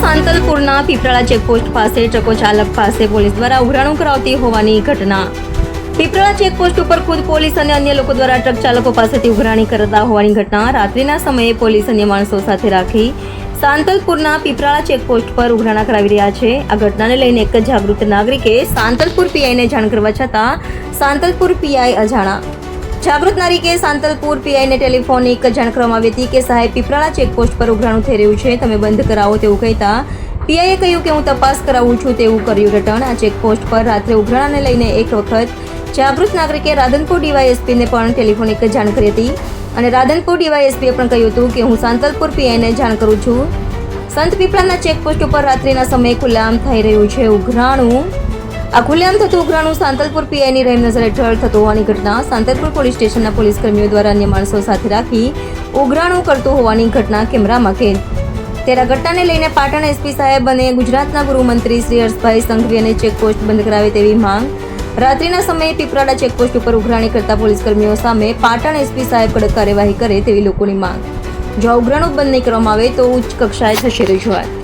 સાંતલપુરના પીપળા checkpost પાસે ટ્રકો ચાલક પાસે પોલીસ દ્વારા ઉઘરાણું કરાવતી હોવાની ઘટના. પીપળા ચેકપોસ્ટ ઉપર ખુદ પોલીસ અને અન્ય લોકો દ્વારા ટ્રક ચાલકો પાસેથી ઉઘરાણી કરતા હોવાની ઘટના રાત્રિના સમયે પોલીસ અન્ય માણસો સાથે રાખી સાંતલપુરના પીપળાળા ચેકપોસ્ટ પર ઉઘરાણા કરાવી રહ્યા છે. આ ઘટનાને લઈને એક જાગૃત નાગરિકે સાંતલપુર પીઆઈને જાણ કરવા છતાં સાંતલપુર પીઆઈ અજાણા. જાગૃત નારીકે સાંતલપુર પીઆઈને ટેલિફોનિક જાણ કરવામાં આવી હતી કે સાહેબ પીપળાના ચેકપોસ્ટ પર ઉઘરાણું થઈ રહ્યું છે. તમે બંધ કરાવો તેવું કહેતા પીઆઈએ કહ્યું કે હું તપાસ કરાવું છું તેવું કર્યું રિટર્ન. આ ચેકપોસ્ટ પર રાત્રે ઉઘરાણાને લઈને એક વખત જાગૃત નાગરિકે રાધનપુર ડીવાયએસપીને પણ ટેલિફોનિક જાણ કરી હતી. અને રાધનપુર ડીવાયએસપીએ પણ કહ્યું હતું કે હું સાંતલપુર પીઆઈને જાણ કરું છું. સંત પીપળાના ચેકપોસ્ટ ઉપર રાત્રિના સમયે ખુલ્લામ થઈ રહ્યું છે. ઉઘરાણું આ ખુલ્લેઆમ થતું ઉઘરાણું સાંતલપુર પીઆઈની રહેમ નજર હેઠળ થતું હોવાની ઘટના સાંતલપુર પોલીસ સ્ટેશનના પોલીસ કર્મીઓ દ્વારા અન્ય માણસો સાથે રાખી ઉઘરાણું કરતું હોવાની ઘટના કેમેરામાં કેદ આ ઘટનાને લઈને પાટણ એસપી સાહેબ અને ગુજરાતના ગૃહમંત્રી શ્રી હર્ષભાઈ સંઘવી અને ચેકપોસ્ટ બંધ કરાવે તેવી માંગ. રાત્રિના સમયે પીપરાડા ચેકપોસ્ટ ઉપર ઉઘરાણી કરતા પોલીસ કર્મીઓ સામે પાટણ એસપી સાહેબ કડક કાર્યવાહી કરે તેવી લોકોની માંગ. જો ઉઘરાણું બંધ નહીં કરવામાં આવે તો ઉચ્ચ કક્ષાએ થશે રજૂઆત.